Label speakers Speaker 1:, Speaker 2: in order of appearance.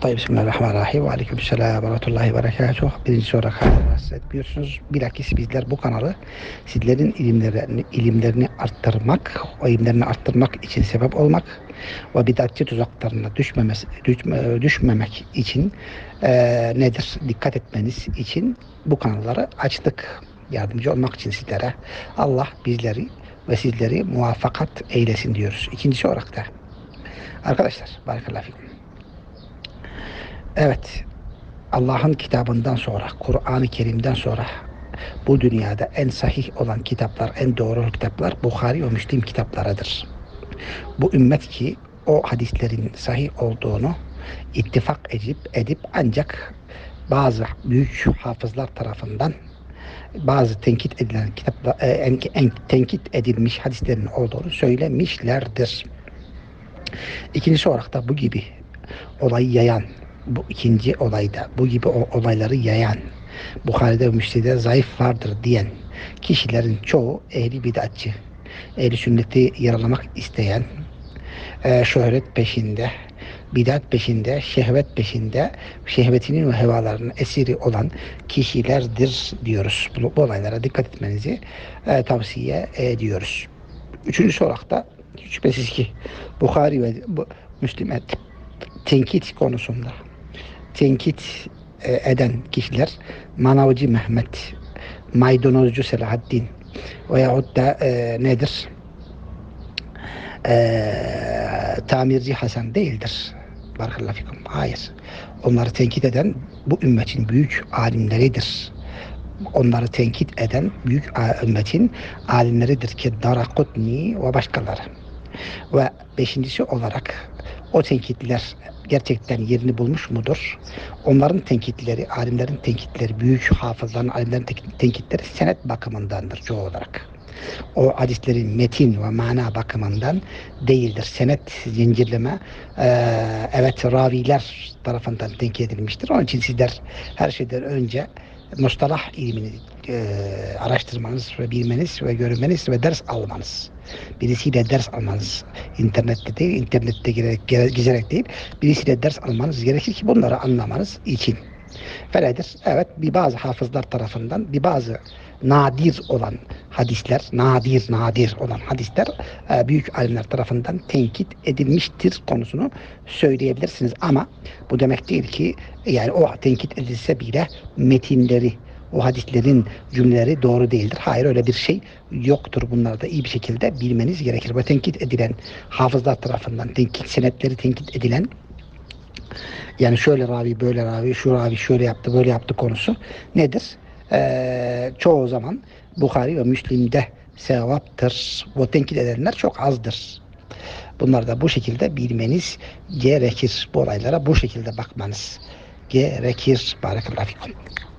Speaker 1: Tayyip Bismillahirrahmanirrahim. Ve aleyküm selam ve rahmetullahi ve berekatuhu. Birinci olarak rahatsız etmiyorsunuz. Bilakis bizler bu kanalı sizlerin ilimlerini, ilimlerini arttırmak, o ilimlerini arttırmak için sebep olmak ve bidatçı tuzaklarına düşmemesi, düşme, düşmemek için e, nedir? Dikkat etmeniz için bu kanalları açtık. Yardımcı olmak için sizlere. Allah bizleri ve sizleri muvaffakat eylesin diyoruz. İkincisi olarak da arkadaşlar, barakallahu fikum. Evet, Allah'ın kitabından sonra, Kur'an-ı Kerim'den sonra bu dünyada en sahih olan kitaplar, en doğru kitaplar Bukhari ve Müslim kitaplarıdır. Bu ümmet ki o hadislerin sahih olduğunu ittifak edip, edip ancak bazı büyük hafızlar tarafından bazı tenkit edilen kitaplar, e, en, en, tenkit edilmiş hadislerin olduğunu söylemişlerdir. İkincisi olarak da bu gibi olayı yayan, bu ikinci olayda bu gibi olayları yayan, Bukhari'de ve Müslim'de zayıf vardır diyen kişilerin çoğu ehli bidatçı, ehli sünneti yaralamak isteyen, e, şöhret peşinde, bidat peşinde, şehvet peşinde, şehvetinin ve hevalarının esiri olan kişilerdir diyoruz. Bu, bu olaylara dikkat etmenizi e, tavsiye ediyoruz. Üçüncüsü olarak da şüphesiz ki Bukhari ve bu, Müslim'e tenkit konusunda tenkit e, eden kişiler Manavcı Mehmet, Maydanozcu Selahaddin veyahut da e, nedir? E, tamirci Hasan değildir. Barakallahu fikum. Hayır. Onları tenkit eden bu ümmetin büyük alimleridir. Onları tenkit eden büyük ümmetin alimleridir ki Darakutni ve başkaları. Ve beşincisi olarak o tenkitler gerçekten yerini bulmuş mudur? Onların tenkitleri, alimlerin tenkitleri, büyük hafızların, alimlerin tenkitleri senet bakımındandır çoğu olarak. O hadislerin metin ve mana bakımından değildir. Senet zincirleme e, evet raviler tarafından tenkit edilmiştir. Onun için sizler her şeyden önce mustalah ilmini e, araştırmanız ve bilmeniz ve görmeniz ve ders almanız. Birisiyle ders almanız internette değil, internette girerek, gezerek değil, birisiyle ders almanız gerekir ki bunları anlamanız için. Feledir. Evet bir bazı hafızlar tarafından bir bazı nadir olan hadisler, nadir nadir olan hadisler e, büyük alimler tarafından tenkit edilmiştir konusunu söyleyebilirsiniz. Ama bu demek değil ki yani o tenkit edilse bile metinleri, o hadislerin cümleleri doğru değildir. Hayır öyle bir şey yoktur. Bunları da iyi bir şekilde bilmeniz gerekir. Bu tenkit edilen hafızlar tarafından tenkit senetleri tenkit edilen yani şöyle ravi böyle ravi şu ravi şöyle yaptı böyle yaptı konusu nedir? Ee, çoğu zaman Bukhari ve Müslim'de sevaptır. Bu tenkit edenler çok azdır. Bunları da bu şekilde bilmeniz gerekir. Bu olaylara bu şekilde bakmanız gerekir. Barakallahu fikum.